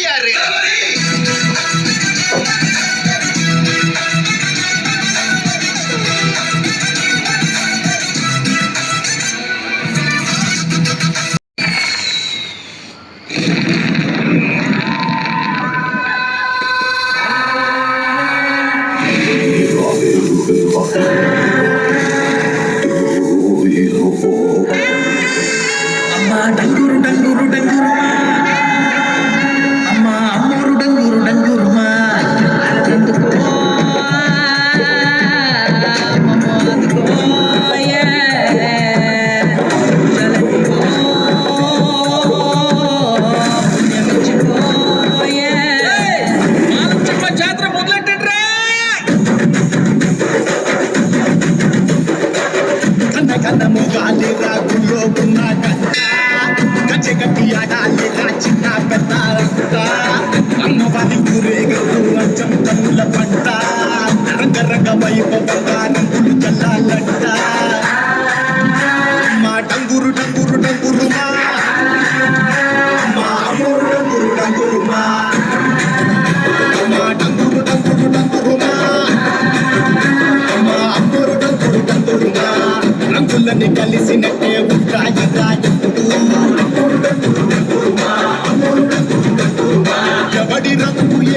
Yeah, really.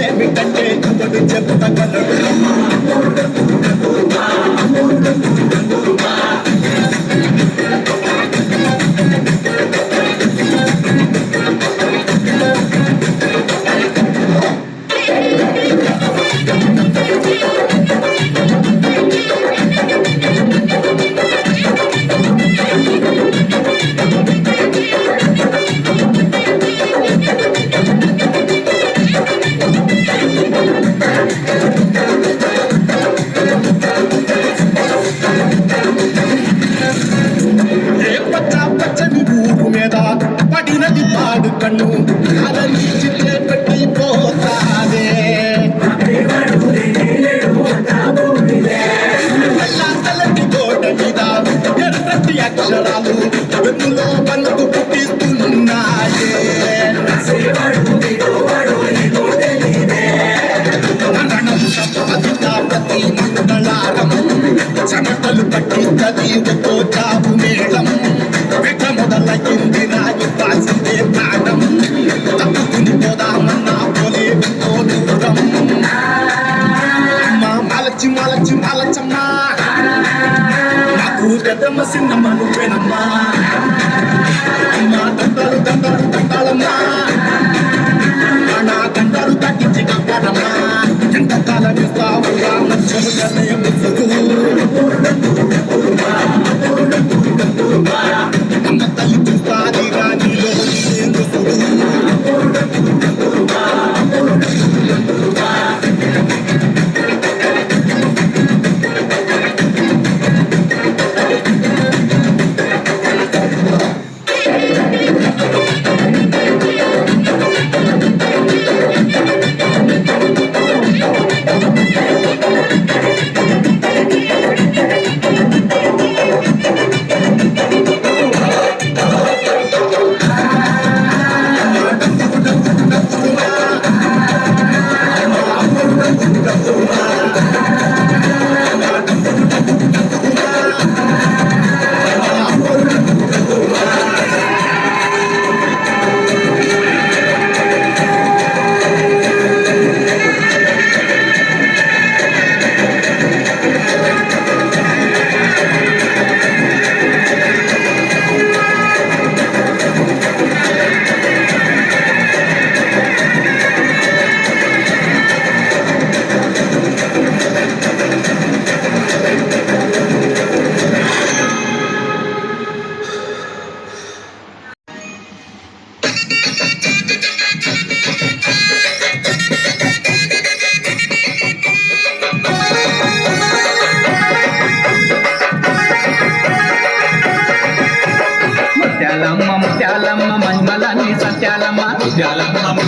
ఏమిటంటే చెబుతగలడు పలుకటి కదిలితో చాపు మేళం.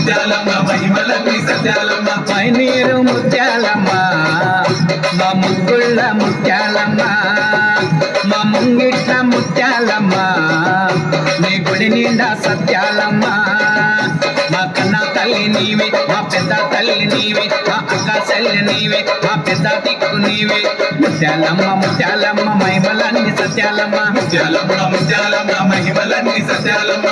ముత్యాలమ్మ మహిమలకి సత్యాలమ్మ. పైనీరు ముత్యాలమ్మ మా ముగ్గుళ్ళ ముత్యాలమ్మ మా ముంగిట్ల ముత్యాలమ్మ నీ గుడి నిండా సత్యాలమ్మ. మా కన్న తల్లి నీవే మా పెద్ద తల్లి నీవే మా అక్క తల్లి నీవే మా పెద్ద దిక్కు నీవే. ముత్యాలమ్మ ముత్యాలమ్మ మహిమలన్నీ సత్యాలమ్మ. ముత్యాలమ్మ ముత్యాలమ్మ మహిమలన్నీ సత్యాలమ్మ.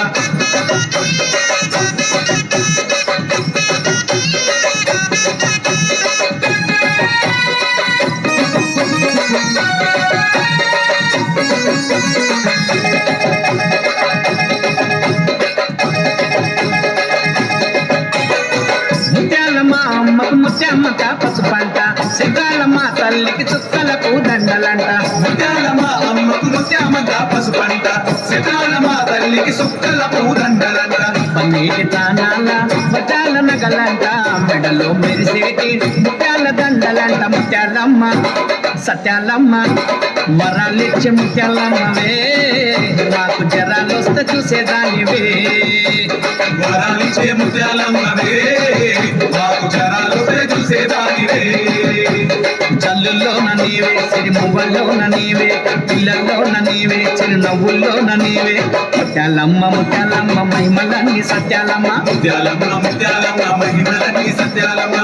ముత్యాలమ్మ అమ్మకు ముత్యామంత పసుపంట శతాలమ్మ తల్లికి సుక్కల పూదండలంట. పన్నీటి తానాల ముత్యాల నగలంట మెడలో మెరిసేటి ముత్యాల దండలంట. ముత్యాలమ్మ సత్యాలమ్మ వరాలిచ్చే ముత్యాలమ్మవే. నాకు జరాలు వస్తే చూసేదానివే. వరాలిచ్చే ముత్యాలమ్మవే. జల్లుల్లోన నీవే సిరిమువ్వల్లోన నీవే పిల్లల్లోన నీవే చిరునవ్వుల్లోన నీవే. ముత్యాలమ్మ ముత్యాలమ్మ మహిమలన్నీ సత్యాలమ్మ. ముత్యాలమ్మ ముత్యాలమ్మ మహిమలన్నీ సత్యాలమ్మ.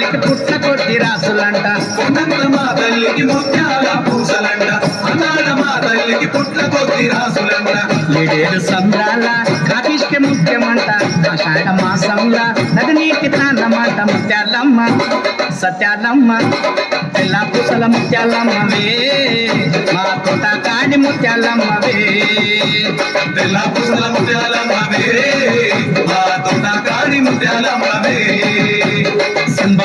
తల్లికి పుట్ట కొట్టి రాసులంట. కొండంత మా తల్లికి ముత్యాల పూసలంట. అన్నాడ మా తల్లికి పుట్ల కొద్ది రాసులంట. ఏడేడు సంద్రాల కాకిష్కి ముఖ్యమంట. ఆషాఢ మాసంలా నది నీటి తానమాట ముత్యాలమ్మ. సత్యాలమ్మ పిల్ల పూసల ముత్యాలమ్మవే. మా తోట కాడి ముత్యాలమ్మవే. తెల్ల పూసల ముత్యాలమ్మవే. మా తోట కాడి ముత్యాలమ్మవే.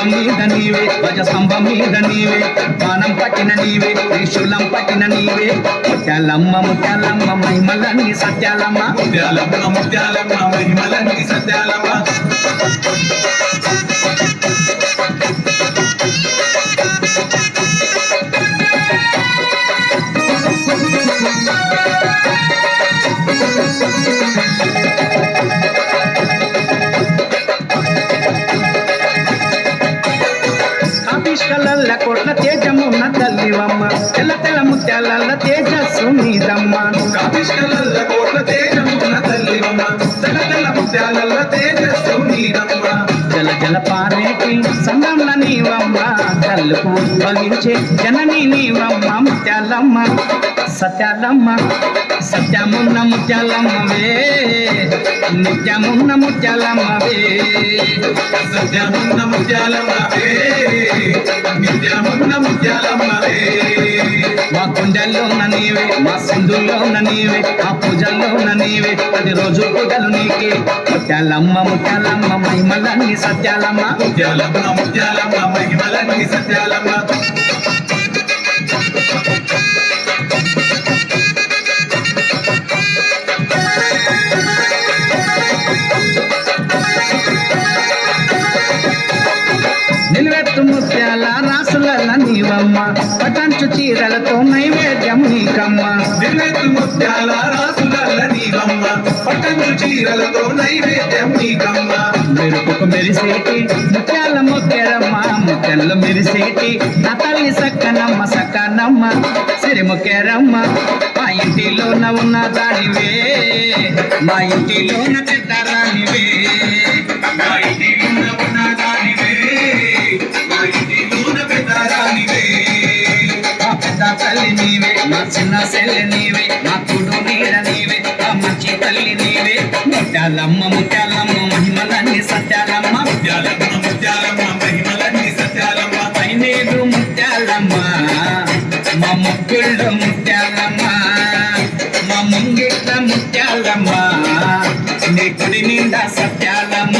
మీద నీవే ధ్వజ స్తంభం మీద నీవే బాణం పట్టిన నీవే త్రిశూలం పట్టిన నీవే. ముత్యాలమ్మ ముత్యాలమ్మ మహిమలన్నీ సత్యాలమ్మ. ముత్యాలమ్మ ముత్యాలమ్మ మహిమలన్నీ సత్యాలమ్మ. తేజస్సు నీదమ్మ జల జల పారేటి సంగంల నీవమ్మ. కళ్ళకు భవించే జనని నీవమ్మ ముత్యాలమ్మ. సత్యాలమ్మ సత్యమున్న ముత్యాలమ్మవే. నిత్యమున్న ముత్యాలమ్మవే. సత్యమున్న ముత్యాలమ్మవే. నిత్యమున్న ముత్యాలమ్మవే. మా గుండెల్లో ఉన్న నీవే మా సింధుల్లోన నీవే మా పూజల్లో ఉన్న నీవే. ప్రతి రోజు పూజలు నీకే. ముత్యాలమ్మ ముత్యాలమ్మ మహిమలన్నీ సత్యాలమ్మ. ముత్యాలమ్మ ముత్యాలమ్మ మహిమలన్నీ సత్యాలమ్మ. నీవమ్మ పటంచు చీరలతో నైవేద్యం నీకమ్మ. నిన్నెత్తు ముత్యాల రాసులల్ల నీవమ్మ. పట్టంచు చీరలతో నైవేద్యం నీకమ్మ. మెరుపుకు మెరిసేటి ముత్యాల ముత్యాలమ్మ ముత్యాలు మెరిసేటి. నా తల్లి సక్కనమ్మ సక్కనమ్మ సిరిముఖ్యరమ్మ మా ఇంటిలోన ఉన్న దానివే మా ఇంటిలోన పెద్ద చిన్న సెల్లి నీవే మా కుడు నీడ నీవే మా మంచి తల్లి నీవే. ముత్యాలమ్మ ముత్యాలమ్మ మహిమలన్నీ సత్యాలమ్మ. ముత్యాలమ్మ ముత్యాలమ్మ మహిమలన్నీ సత్యాలమ్మ. పైనేడు ముత్యాలమ్మ మా ముగ్గుళ్ళు ముత్యాలమ్మ. మా ముంగిట్ల ముత్యాలమ్మ నీ గుడి నిండా సత్యాలమ్మ.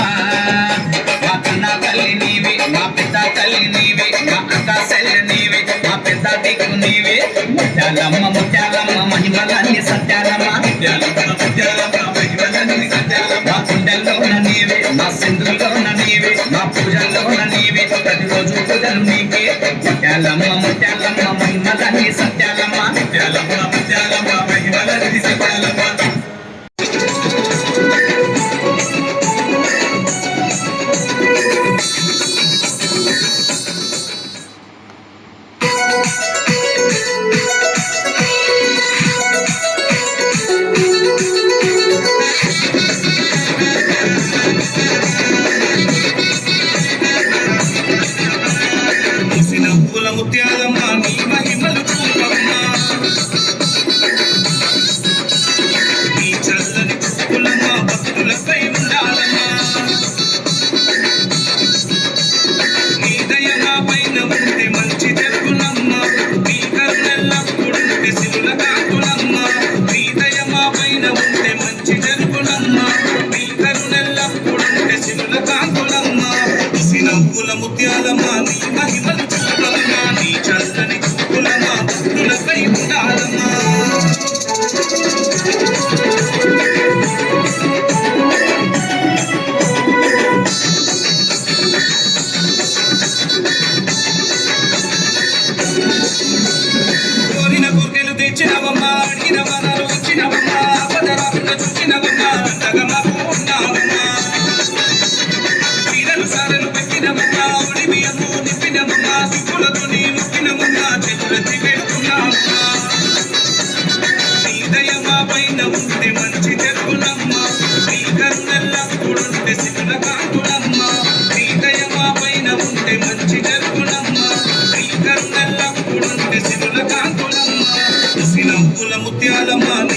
ముత్యాలమ్మ ముత్యాలమ్మ మహిమలన్నీ సత్యాలమ్మ ముత్యాలమ్మ ముత్యాలమ్మ మహిమలన్నీ సత్యాలమ్మ మా కుండల్లోన నీవే మా సింధుల్లోన నీవే మా పూజల్లోన నీవే ప్రతిరోజు పూజలు నీకే ముత్యాలమ్మ ముత్యాలమ్మ మహిమలన్నీ సత్యాలమ్మ ముత్యాలమ్మ ముత్యాలమ్మ మహిమలన్నీ సత్యాలమ్మ ముత్యాలమ్మ